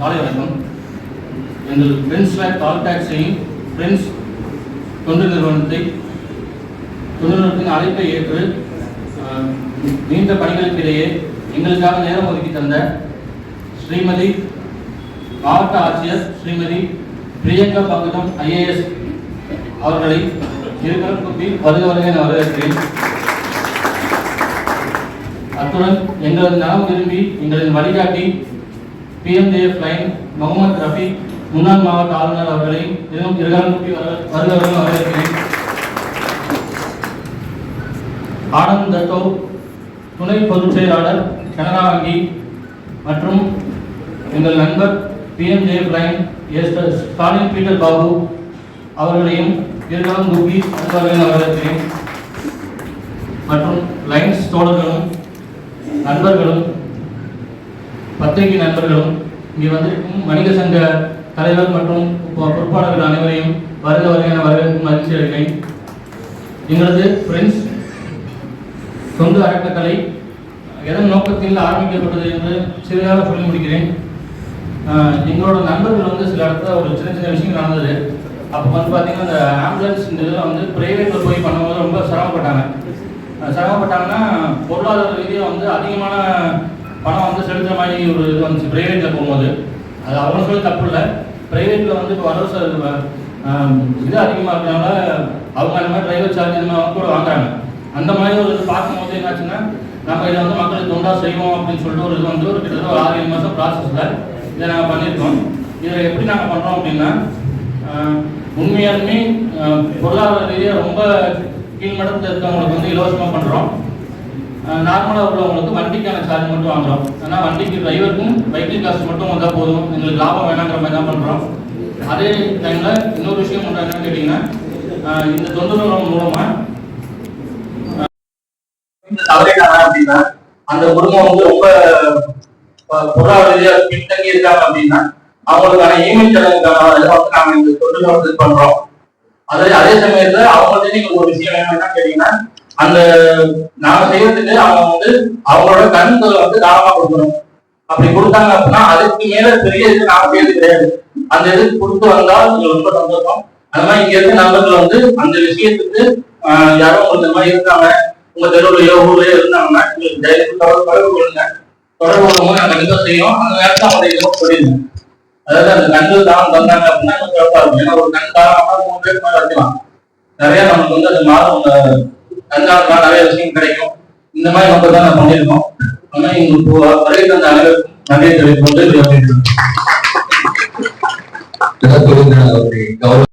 காலை வணக்கம். எங்கள் பென்ஸ் வேர் கால் டாக்ஸியின் ஃப்ரெண்ட்ஸ் தொண்டு நிறுவனத்தை தொண்டு நிறுவனத்தின் அழைப்பை ஏற்று நீண்ட பணிகளுக்கிடையே எங்களுக்காக நேரம் ஒதுக்கி தந்த ஸ்ரீமதி மாவட்ட ஆட்சியர் ஸ்ரீமதி பிரியங்கா பங்கஜம் ஐஏஎஸ் அவர்களை இருக்கிற கூப்பி வருக வருகை என வரவேற்கிறேன். அத்துடன் எங்களது நலம் விரும்பி எங்களின் வழிகாட்டி பிஎம்ஜேஎஃப் லைன் முகமது ரஃபி முன்னாள் மாவட்ட ஆளுநர் அவர்களை தினம் இருகாலம் கூப்பி வர- வரவேற்கிறேன். ஆனந்த் தத்தோ துணை பொதுச் செயலாளர் கனரா வங்கி மற்றும் எங்கள் நண்பர் PMJF Lion S Stalin Peter Babu அவர்களையும் இருகாலம் கூப்பி வருக வரவேற்கிறேன். மற்றும் லைன்ஸ் தோழர்களும் நண்பர்களும் பத்திரிகை நண்பர்களும் இங்கே வந்திருக்கும் வணிக சங்க தலைவர் மற்றும் பொறுப்பாளர்கள் அனைவரையும் வருக வருகையான வரவேற்பு வரவேற்கும் மகிழ்ச்சி அடைகிறேன். எங்களது ஃப்ரெண்ட்ஸ் தொண்டு அறக்கட்டளை எதன் நோக்கத்தில் ஆரம்பிக்கப்பட்டது என்று சிறிதாக சொல்லி முடிக்கிறேன். எங்களோட நண்பர்கள் வந்து சில இடத்துல ஒரு சின்ன சின்ன விஷயங்கள் நடந்தது. அப்போ வந்து பார்த்தீங்கன்னா அந்த ஆம்புலன்ஸ் இந்த இதில் வந்து ப்ரைவேட்டில் போய் பண்ணும்போது ரொம்ப சிரமப்பட்டாங்க. சிரமப்பட்டாங்கன்னா பொருளாதார ரீதியாக வந்து அதிகமான பணம் வந்து செலுத்துற மாதிரி ஒரு இது வந்துச்சு. ப்ரைவேட்டில் போகும்போது. அது அவங்க சொல்லி தப்பு இல்லை. ப்ரைவேட்டில் வந்து இப்போ வரவு செலவு, இது அதிகமாக இருக்கிறனால அவங்க அந்த மாதிரி டிரைவர் சார்ஜ் இந்த மாதிரி கூட வாங்குறாங்க. அந்த மாதிரி ஒரு இது பார்க்கும்போது என்னாச்சுன்னா நம்ம இதை வந்து மக்களுக்கு தொண்டா செய்வோம் அப்படின்னு சொல்லிட்டு ஒரு இது வந்து ஒரு கிட்டத்தட்ட ஒரு ஆறு ஏழு மாதம் ப்ராசஸில் இதை நாங்கள் பண்ணியிருக்கோம். இதில் எப்படி நாங்கள் பண்ணுறோம் அப்படின்னா உண்மையாலுமே பொருளாதார ரீதியாக ரொம்ப கீழ்மட்டத்தில் இருக்கவங்களுக்கு வந்து இலவசமாக பண்ணுறோம் நார்மலாக உள்ளவங்களுக்கு வண்டிக்கான சார்ஜ் மட்டும் வாங்குறோம். ஆனால் வண்டிக்கு டிரைவருக்கும் வெஹிக்கிள் காஸ்ட் மட்டும் வந்தால் போதும். எங்களுக்கு லாபம் வேணாங்கிற மாதிரி தான் பண்ணுறோம் அதே டைமில் இன்னொரு விஷயம் ஒன்று என்னன்னு கேட்டிங்கன்னா இந்த தொண்டு நிறுவனம் மூலமாக அப்படின்னா அந்த குடும்பம் வந்து ரொம்ப பொருளாதார ரீதியாக பின்தங்கி இருக்காங்க அப்படின்னா அவங்களுக்கான ஈமெயில் செலவுக்கான இதை வந்து நாங்க இந்த தொண்டு நிறுவனத்துக்கு பண்றோம். அதே அதே சமயத்துல அவங்கள்ட்ட நீங்க ஒரு விஷயம் என்ன கேட்டீங்கன்னா அந்த நாம செய்யறதுக்கு அவங்க வந்து அவங்களோட கண்களை வந்து தானமா கொடுக்கணும். அப்படி கொடுத்தாங்க அப்படின்னா அதுக்கு மேல பெரிய இது நாம செய்யறது கிடையாது. அந்த இதுக்கு கொடுத்து வந்தா ரொம்ப சந்தோஷம். அந்த மாதிரி இங்க இருக்க நண்பர்கள் வந்து அந்த விஷயத்துக்கு யாரோ இந்த மாதிரி இருக்காங்க உங்க தெருவுலயோ ஊர்லயோ இருந்தாங்கன்னா உங்களுக்கு தொடர்பு தொடர்பு கொள்ளுங்க. தொடர்பு கொள்ளும்போது நாங்க எந்த செய்யும் அந்த நேரத்தில் அவங்க எதுவும் சொல்லிடுங்க. அதாவது அந்த கண்கள் தானம் தந்தாங்க அப்படின்னா சிறப்பா இருக்கும். ஏன்னா ஒரு கண் தானம் மூணு பேர் மேல வைக்கலாம் நிறைய நமக்கு வந்து அது மாதம் கண்காணலாம் நிறைய விஷயம் கிடைக்கும். இந்த மாதிரி நம்ம தான் நான் பண்ணியிருக்கோம். ஆனா இங்க வருகை தந்த அனைவருக்கும் நன்றியை தெரிவித்துக் கொண்டு கௌரவ